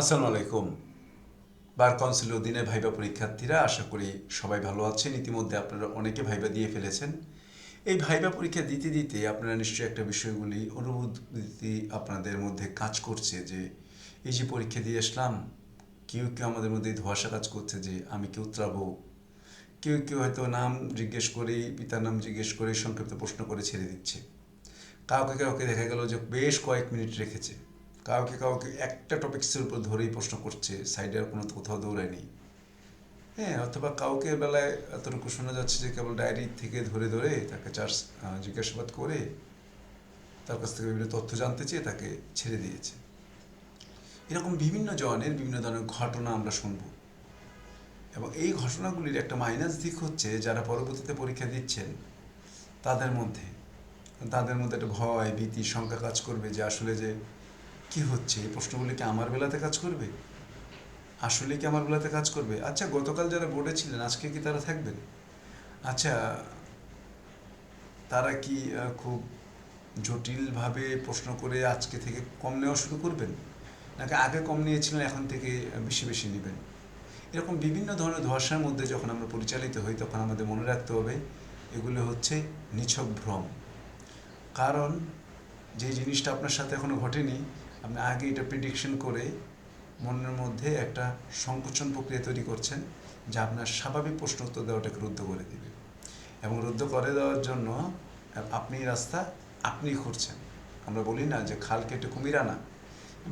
আসসালামু আলাইকুম। Bar council অধীনে ভাইবা পরীক্ষার্থীরা, আশা করি সবাই ভালো আছেন। ইতিমধ্যে আপনারা অনেকে ভাইবা দিয়ে ফেলেছেন। এই ভাইবা পরীক্ষা দিতে দিতে আপনারা নিশ্চয়ই একটা বিষয়গুলি অনুভূতি আপনাদের মধ্যে কাজ করছে যে, এই যে পরীক্ষা দিয়ে আসলাম, কেউ কেউ আমাদের মধ্যে ধোয়াশা কাজ করছে যে, আমি কি উতরাবো? কেউ কেউ হয়তো নাম জিজ্ঞেস করে পিতার নাম জিজ্ঞেস করে সংক্ষিপ্ত প্রশ্ন করে ছেড়ে দিচ্ছে। কাউকে কাউকে দেখা গেল যে বেশ কয়েক মিনিট রেখেছে। কাউকে কাউকে একটা টপিক্সের উপর ধরেই প্রশ্ন করছে সাইডে আর কোনো কোথাও দৌড়ায়নি। হ্যাঁ অথবা কাউকে বেলায় এতটুকু শোনা যাচ্ছে যে কেবল ডায়েরি থেকে ধরে ধরে তাকে চার্জ জিজ্ঞাসাবাদ করে তার কাছ থেকে বিভিন্ন তথ্য জানতে চেয়ে তাকে ছেড়ে দিয়েছে। এরকম বিভিন্ন জনের বিভিন্ন ধরনের ঘটনা আমরা শুনব। এবং এই ঘটনাগুলির একটা মাইনাস দিক হচ্ছে যারা পরবর্তীতে পরীক্ষা দিচ্ছেন, তাদের মধ্যে তাদের মধ্যে একটা ভয়, ভীতি, শঙ্কা কাজ করবে যে আসলে যে কি হচ্ছে? এই প্রশ্নগুলি কি আমার বেলাতে কাজ করবে? আসলে কি আমার বেলাতে কাজ করবে? আচ্ছা গতকাল যারা বোর্ডে ছিলেন, আজকে কি তারা থাকবেন? আচ্ছা তারা কি খুব জটিলভাবে প্রশ্ন করে আজকে থেকে কম নেওয়া শুরু করবেন? নাকি আগে কম নিয়েছিলেন, এখন থেকে বেশি বেশি নেবেন? এরকম বিভিন্ন ধরনের ধোয়াশার মধ্যে যখন আমরা পরিচালিত হই, তখন আমাদের মনে রাখতে হবে, এগুলো হচ্ছে নিছক ভ্রম। কারণ যে জিনিসটা আপনার সাথে এখনও ঘটেনি আপনি আগে এটা প্রিডিকশন করে মনের মধ্যে একটা সংকোচন প্রক্রিয়া তৈরি করছেন যা আপনার স্বাভাবিক প্রশ্ন উত্তর দেওয়াটাকে রুদ্ধ করে দিবে। এবং রুদ্ধ করে দেওয়ার জন্য আপনি রাস্তা আপনি খুঁড়ছেন। আমরা বলি না যে খাল কেটে কুমির আনা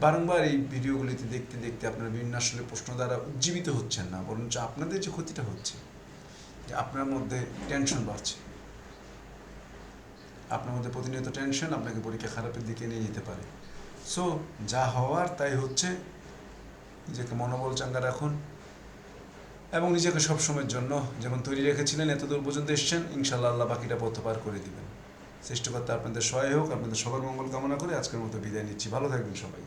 বারংবার এই ভিডিওগুলিতে দেখতে দেখতে আপনারা বিভিন্ন আসলে প্রশ্ন দ্বারা উজ্জীবিত হচ্ছেন না, বরঞ্চ আপনাদের যে ক্ষতিটা হচ্ছে, যে আপনার মধ্যে টেনশন বাড়ছে। আপনার মধ্যে প্রতিনিয়ত টেনশন আপনাকে পরীক্ষা খারাপের দিকে নিয়ে যেতে পারে। সো যা হওয়ার তাই হচ্ছে। নিজেকে মনোবল চাঙ্গা রাখুন এবং নিজেকে সব সময়ের জন্য যেমন তৈরি রেখেছিলেন এত দূর পর্যন্ত এসছেন ইনশাল্লাহ আল্লাহ বাকিটা পথ পার করে দিবেন। সৃষ্টিকর্তা আপনাদের সহায় হোক, আপনাদের সবার মঙ্গল কামনা করে আজকের মতো বিদায় নিচ্ছি। ভালো থাকবেন সবাই।